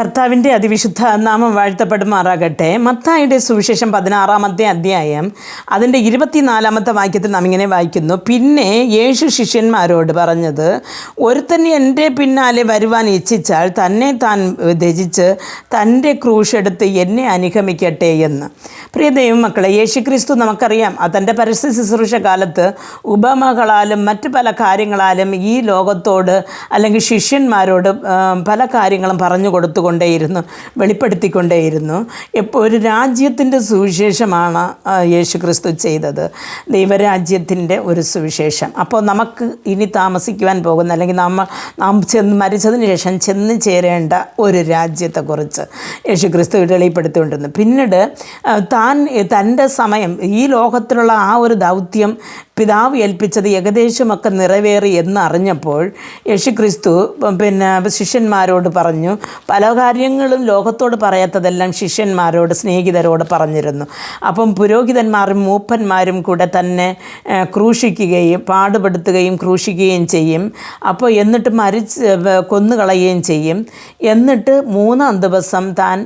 കർത്താവിന്റെ അതിവിശുദ്ധ നാമം വാഴ്ത്തപ്പെടുമാറാകട്ടെ. മത്തായുടെ സുവിശേഷം പതിനാറാമത്തെ അധ്യായം അതിന്റെ ഇരുപത്തിനാലാമത്തെ വാക്യത്തിൽ നാം ഇങ്ങനെ വായിക്കുന്നു. പിന്നെ യേശു ശിഷ്യന്മാരോട് പറഞ്ഞത് ഒരുത്തൻ എന്റെ പിന്നാലെ വരുവാൻ ഇച്ഛിച്ചാൽ തന്നെ താൻ ത്യജിച്ച് തന്റെ ക്രൂശെടുത്ത് എന്നെ അനുഗമിക്കട്ടെ എന്ന്. പ്രിയ ദൈവമക്കളെ യേശു ക്രിസ്തു നമുക്കറിയാം തന്റെ പരസ്യ ശുശ്രൂഷ കാലത്ത് ഉപമകളാലും മറ്റ് പല കാര്യങ്ങളാലും ഈ ലോകത്തോട് അല്ലെങ്കിൽ ശിഷ്യന്മാരോട് പല കാര്യങ്ങളും പറഞ്ഞു കൊടുത്തുകൊണ്ടേയിരുന്നു വെളിപ്പെടുത്തിക്കൊണ്ടേയിരുന്നു. എപ്പോൾ ഒരു രാജ്യത്തിന്റെ സുവിശേഷമാണ് യേശു ക്രിസ്തു ചെയ്തത്. ദൈവരാജ്യത്തിന്റെ ഒരു സുവിശേഷം. അപ്പോൾ നമുക്ക് ഇനി താമസിക്കുവാൻ പോകുന്ന അല്ലെങ്കിൽ നമ്മൾ നാം ചെന്ന് മരിച്ചതിന് ശേഷം ചെന്ന് ചേരേണ്ട ഒരു രാജ്യത്തെക്കുറിച്ച് യേശു ക്രിസ്തു വെളിപ്പെടുത്തിക്കൊണ്ടിരുന്നു. പിന്നീട് താൻ തന്റെ സമയം ഈ ലോകത്തിലുള്ള ആ ഒരു ദൗത്യം പിതാവ് ഏൽപ്പിച്ചത് ഏകദേശമൊക്കെ നിറവേറി എന്ന് അറിഞ്ഞപ്പോൾ യേശു ക്രിസ്തു പിന്നെ ശിഷ്യന്മാരോട് പറഞ്ഞു പല കാര്യങ്ങളും ലോകത്തോട് പറയാത്തതെല്ലാം ശിഷ്യന്മാരോട് സ്നേഹിതരോട് പറഞ്ഞിരുന്നു. അപ്പം പുരോഹിതന്മാരും മൂപ്പന്മാരും കൂടെ തന്നെ ക്രൂശിക്കുകയും പാടുപെടുത്തുകയും ക്രൂശിക്കുകയും ചെയ്യും. അപ്പോൾ എന്നിട്ട് മരിച്ച് കൊന്നുകളയുകയും ചെയ്യും. എന്നിട്ട് മൂന്നാം ദിവസം താൻ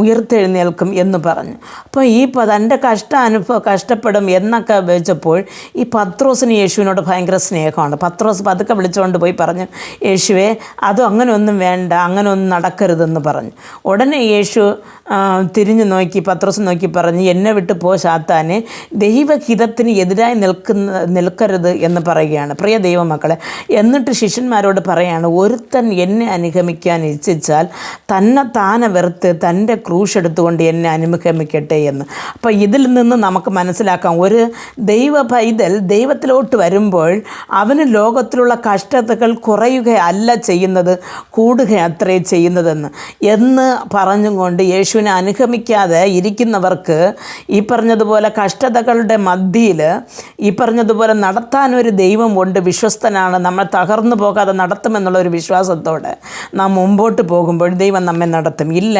ഉയർത്തെഴുന്നേൽക്കും എന്ന് പറഞ്ഞു. അപ്പോൾ ഈ തന്റെ കഷ്ട അനുഭവം കഷ്ടപ്പെടും എന്നൊക്കെ വെച്ചപ്പോൾ ഈ പത്രോസിന് യേശുവിനോട് ഭയങ്കര സ്നേഹമാണ്. പത്രോസ് പതുക്കെ വിളിച്ചുകൊണ്ട് പോയി പറഞ്ഞു യേശുവെ അതും അങ്ങനെയൊന്നും വേണ്ട അങ്ങനെയൊന്നും നടക്കരുതെന്ന് പറഞ്ഞു. ഉടനെ യേശു തിരിഞ്ഞു നോക്കി പത്രോസ് നോക്കി പറഞ്ഞു എന്നെ വിട്ട് പോ ശാത്താനെ ദൈവഹിതത്തിന് എതിരായി നിൽക്കുന്ന നിൽക്കരുത് എന്ന് പറയുകയാണ്. പ്രിയ ദൈവമക്കളെ എന്നിട്ട് ശിഷ്യന്മാരോട് പറയാണ് ഒരുത്തൻ എന്നെ അനുഗമിക്കാൻ ഇച്ഛിച്ചാൽ തന്നെ താനെ വെറുത്ത് തന്റെ ക്രൂശ് എടുത്തുകൊണ്ട് എന്നെ അനുഗമിക്കട്ടെ എന്ന്. അപ്പോൾ ഇതിൽ നിന്ന് നമുക്ക് മനസ്സിലാക്കാം ഒരു ദൈവ പൈതൽ ദൈവത്തിലോട്ട് വരുമ്പോൾ അവന് ലോകത്തിലുള്ള കഷ്ടതകൾ കുറയുകയല്ല ചെയ്യുന്നത് കൂടുക അത്രേ ചെയ്യുന്നതെന്ന്. എന്ന് പറഞ്ഞുകൊണ്ട് യേശുവിനെ അനുഗമിക്കാതെ ഇരിക്കുന്നവർക്ക് ഈ പറഞ്ഞതുപോലെ കഷ്ടതകളുടെ മധ്യയിൽ ഈ പറഞ്ഞതുപോലെ നടത്താനൊരു ദൈവമുണ്ട് വിശ്വസ്തനാണ് നമ്മൾ തകർന്നു പോകാതെ നടത്തുമെന്നുള്ള ഒരു വിശ്വാസത്തോടെ നാം മുമ്പോട്ട് പോകുമ്പോൾ ദൈവം നമ്മെ നടത്തും. ഇല്ല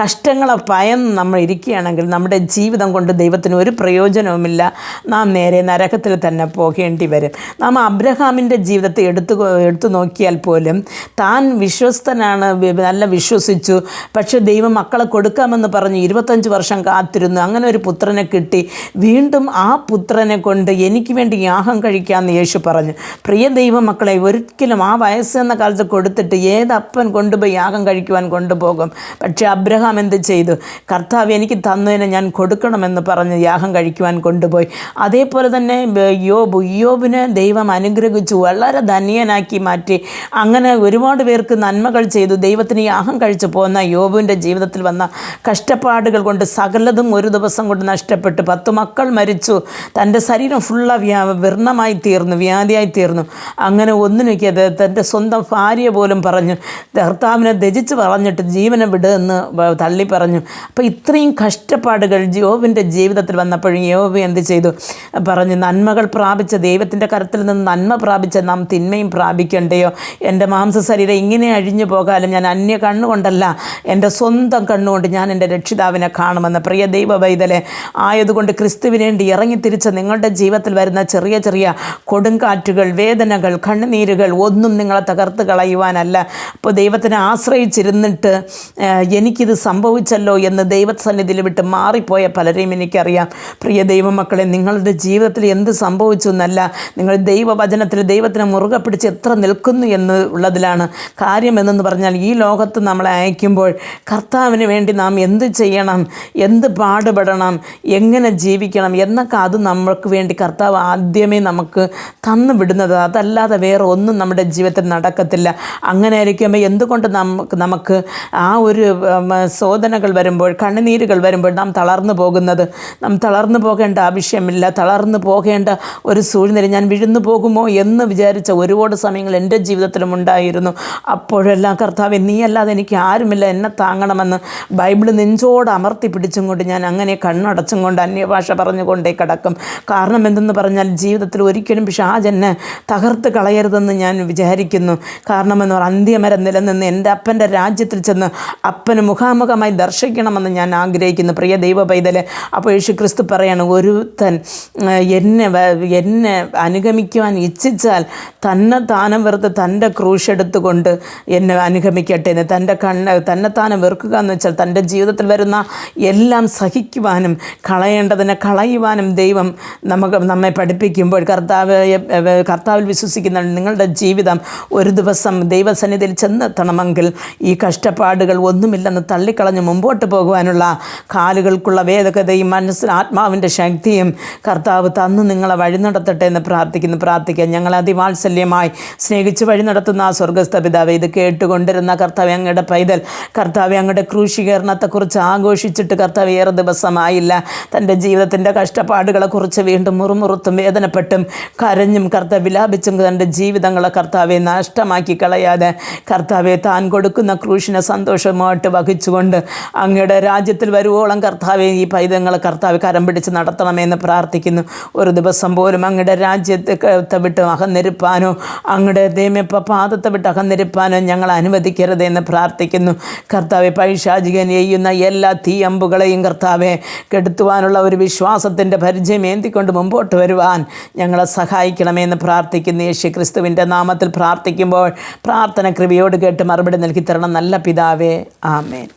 കഷ്ടങ്ങളെ ഭയം നമ്മൾ ഇരിക്കുകയാണെങ്കിൽ നമ്മുടെ ജീവിതം കൊണ്ട് ദൈവത്തിന് ഒരു പ്രയോജനവുമില്ല. നാം നേരെ നരകത്തിൽ തന്നെ പോകേണ്ടി വരും. നാം അബ്രഹാമിന്റെ ജീവിതത്തെ എടുത്തു എടുത്തു നോക്കിയാൽ പോലും താൻ വിശ്വസ്തനാണ് നല്ല വിശ്വസിച്ചു. പക്ഷേ ദൈവം മക്കളെ കൊടുക്കാമെന്ന് പറഞ്ഞ് ഇരുപത്തഞ്ച് വർഷം കാത്തിരുന്നു. അങ്ങനെ ഒരു പുത്രനെ കിട്ടി. വീണ്ടും ആ പുത്രനെ കൊണ്ട് എനിക്ക് വേണ്ടി യാഹം കഴിക്കാമെന്ന് യേശു പറഞ്ഞു. പ്രിയ ദൈവ മക്കളെ ഒരിക്കലും ആ വയസ്സെന്ന കാലത്ത് കൊടുത്തിട്ട് ഏതപ്പൻ കൊണ്ടുപോയി യാഗം കഴിക്കുവാൻ കൊണ്ടുപോകും? പക്ഷേ അബ്രഹാം എന്ത് ചെയ്തു? കർത്താവ് എനിക്ക് തന്നതിനെ ഞാൻ കൊടുക്കണമെന്ന് പറഞ്ഞ് യാഗം കഴിക്കുവാൻ കൊണ്ടുപോയി. അതേപോലെ തന്നെ യോബ് യോബിനെ ദൈവം അനുഗ്രഹിച്ചു വളരെ ധന്യനാക്കി മാറ്റി. അങ്ങനെ ഒരുപാട് പേർക്ക് നന്മകൾ ചെയ്തു ദൈവത്തിന് യാഹം കഴിച്ചു പോകുന്ന യോബിന്റെ ജീവിതത്തിൽ വന്ന കഷ്ടപ്പാടുകൾ കൊണ്ട് സകലതും ഒരു ദിവസം കൊണ്ട് നഷ്ടപ്പെട്ടു. പത്ത് മക്കൾ മരിച്ചു തന്റെ ശരീരം ഫുള്ള വ്യാ വിർണമായി തീർന്നു വ്യാധിയായി തീർന്നു. അങ്ങനെ ഒന്നിനൊക്കെ തന്റെ സ്വന്തം ഭാര്യ പോലും പറഞ്ഞു ഭർത്താവിനെ ത്യജിച്ച് പറഞ്ഞിട്ട് ജീവനെ വിട് എന്ന് തള്ളി പറഞ്ഞു. അപ്പോൾ ഇത്രയും കഷ്ടപ്പാടുകൾ യോബിന്റെ ജീവിതത്തിൽ വന്നപ്പോഴും യോബ് എന്ത് ചെയ്തു? പറഞ്ഞു നന്മകൾ പ്രാപിച്ച ദൈവത്തിന്റെ കരത്തിൽ നിന്ന് നന്മ പ്രാപിച്ച നാം തിന്മയും പ്രാപിക്കണ്ടയോ? എന്റെ മാംസ ശരീരം ഇങ്ങനെ അഴിഞ്ഞു പോകാലും ഞാൻ അന്യ കണ്ണുകൊണ്ടല്ല എന്റെ സ്വന്തം കണ്ണുകൊണ്ട് ഞാൻ എന്റെ രക്ഷിതാവിനെ കാണുമെന്ന്. പ്രിയ ദൈവ വൈതലെ ആയതുകൊണ്ട് ക്രിസ്തുവിനേണ്ടി ഇറങ്ങി തിരിച്ച് നിങ്ങളുടെ ജീവിതത്തിൽ വരുന്ന ചെറിയ ചെറിയ കൊടുങ്കാറ്റുകൾ വേദനകൾ കണ്ണുനീരുകൾ ഒന്നും നിങ്ങളെ തകർത്ത് കളയുവാനല്ല. അപ്പോൾ ദൈവത്തിനെ ആശ്രയിച്ചിരുന്നിട്ട് എനിക്കിത് സംഭവിച്ചല്ലോ എന്ന് ദൈവസന്നിധിയിൽ വിട്ട് മാറിപ്പോയ പലരെയും എനിക്കറിയാം. പ്രിയ ദൈവമക്കളെ നിങ്ങളുടെ ജീവിതത്തിൽ എന്ത് സംഭവിച്ചു എന്നല്ല. നിങ്ങൾ ദൈവവചനത്തിൽ ദൈവത്തിനെ മുറുകെ പിടിച്ച് എത്ര നിൽക്കുന്നു എന്ന് ഉള്ളതിലാണ് കാര്യം എന്നെന്ന് പറഞ്ഞാൽ ഈ ലോകത്ത് നമ്മളെ അയക്കുമ്പോൾ കർത്താവിന് വേണ്ടി നാം എന്ത് ചെയ്യണം എന്ത് പാടുപെടണം എങ്ങനെ ജീവിക്കണം എന്നൊക്കെ അത് നമ്മൾക്ക് വേണ്ടി കർത്താവ് ആദ്യമേ നമുക്ക് തന്നു വിടുന്നത്. അതല്ലാതെ വേറെ ഒന്നും നമ്മുടെ ജീവിതത്തിൽ നടക്കത്തില്ല. അങ്ങനെ ആയിരിക്കുമ്പോൾ എന്തുകൊണ്ട് നമുക്ക് നമുക്ക് ആ ഒരു ശോധനകൾ വരുമ്പോൾ കണ്ണുനീരുകൾ വരുമ്പോൾ നാം തളർന്നു പോകുന്നത്? നാം തളർന്നു പോകേണ്ട ആവശ്യമില്ല. തളർന്നു പോകേണ്ട ഒരു സൂഴ്നില ഞാൻ വിഴുന്നു പോകുമോ എന്ന് വിചാരിച്ച ഒരുപാട് സമയങ്ങൾ എന്റെ ജീവിതത്തിലും ഉണ്ടായിരുന്നു. അപ്പോഴെല്ലാം കർത്താവ് നീയല്ലാതെ എനിക്ക് ആരുമില്ല. എന്നെ താങ്ങണമെന്ന് ബൈബിൾ നെഞ്ചോട് അമർത്തി പിടിച്ചും കൊണ്ട് ഞാൻ അങ്ങനെ കണ്ണടച്ചും കൊണ്ട് അന്യഭാഷ പറഞ്ഞുകൊണ്ടേ കിടക്കും. കാരണം എന്തെന്ന് പറഞ്ഞാൽ ജീവിതത്തിൽ ഒരിക്കലും പിശാചെന്നെ തകർത്ത് കളയരുതെന്ന് ഞാൻ വിചാരിക്കുന്നു. കാരണമെന്ന് പറഞ്ഞാൽ അന്ത്യമരം നിലനിന്ന് എന്റെ അപ്പന്റെ രാജ്യത്തിൽ ചെന്ന് അപ്പന് മുഖാമുഖമായി ദർശിക്കണമെന്ന് ഞാൻ ആഗ്രഹിക്കുന്നു. പ്രിയ ദൈവ പൈതലെ അപ്പോൾ യേശു ക്രിസ്തു പറയാണ് ഒരുത്തൻ എന്നെ എന്നെ അനുഗമിക്കുവാൻ ഇച്ഛിച്ചാൽ തന്നെ താനം വെറുത്ത് തന്റെ ക്രൂശ് എടുത്തുകൊണ്ട് എന്നെ അനുഗമിക്കട്ടെ എന്ന്. തന്റെ കണ്ണ് തന്നെ താനം വെറുക്കുക എന്ന് വെച്ചാൽ തന്റെ ജീവിതത്തിൽ വരുന്ന എല്ലാം സഹിക്കുവാനും കളയേണ്ടതിനെ കളയുവാനും ദൈവം നമുക്ക് നമ്മെ പഠിപ്പിക്കുമ്പോൾ കർത്താവ് കർത്താവിൽ വിശ്വസിക്കുന്ന നിങ്ങളുടെ ജീവിതം ഒരു ദിവസം ദൈവസന്നിധിയിൽ ചെന്നെത്തണമെങ്കിൽ ഈ കഷ്ടപ്പാടുകൾ ഒന്നുമില്ലെന്ന് തള്ളിക്കളഞ്ഞ് മുമ്പോട്ട് പോകുവാനുള്ള കാലുകൾക്കുള്ള വേദകതയും മനസ്സിന് ആത്മാവിന്റെ ശക്തിയും കർത്താവ് തന്ന് നിങ്ങളെ വഴി നടത്തട്ടെ എന്ന് പ്രാർത്ഥിക്കുന്നു. പ്രാർത്ഥിക്കാൻ ഞങ്ങൾ അതിവാത്സല്യമായി സ്നേഹിച്ച് വഴി നടത്തുന്ന ആ സ്വർഗസ്ഥ പിതാവ് ഇത് കേട്ടുകൊണ്ടിരുന്ന കർത്താവ് അങ്ങയുടെ പൈതൽ കർത്താവ് അങ്ങയുടെ ക്രൂശീകരണത്തെക്കുറിച്ച് ആഘോഷിച്ചിട്ട് കർത്താവ് ഏറെ ദിവസമായില്ല. തന്റെ ജീവിതത്തിന്റെ കഷ്ടപ്പാടുകളെക്കുറിച്ച് വീണ്ടും മുറുമുറുത്തും വേദനപ്പെട്ടും കരഞ്ഞും കർത്താവ് വിലാപിച്ചും തന്റെ ജീവിതങ്ങളെ കർത്താവെ നഷ്ടമാക്കി കളയാതെ കർത്താവെ താൻ കൊടുക്കുന്ന ക്രൂശിനെ സന്തോഷമായിട്ട് വഹിച്ചുകൊണ്ട് അങ്ങയുടെ രാജ്യത്തിൽ വരുവോളം കർത്താവെ ഈ പൈതങ്ങളെ കർത്താവ് കരം പിടിച്ച് നടത്തണമെന്ന് പ്രാർത്ഥിക്കുന്നു. ഒരു ദിവസം പോലും അങ്ങയുടെ രാജ്യത്തെ വിട്ട് അകന്നിരുപ്പാനോ അങ്ങയുടെ ദൈമ്യപ്പ പാദത്തെ വിട്ട് അകന്നിരുപ്പാനോ ഞങ്ങൾ അനുവദിക്കരുത് എന്ന് പ്രാർത്ഥിക്കുന്നു. കർത്താവെ പൈശാചികൻ ചെയ്യുന്ന എല്ലാ തീയമ്പുകളെയും കർത്താവെ കെടുത്തുവാനുള്ള ഒരു വിശ്വാസത്തിന്റെ പരിചയം ഏന്തിക്കൊണ്ട് മുമ്പോട്ട് വരുവാൻ ഞങ്ങളെ സഹായിക്കണമെന്ന് പ്രാർത്ഥിക്കുന്നു. യേശു ക്രിസ്തുവിന്റെ നാമത്തിൽ പ്രാർത്ഥിക്കുമ്പോൾ പ്രാർത്ഥന കൃപയോട് കേട്ട് മറുപടി നൽകി തരണം നല്ല പിതാവേ ആമേൻ.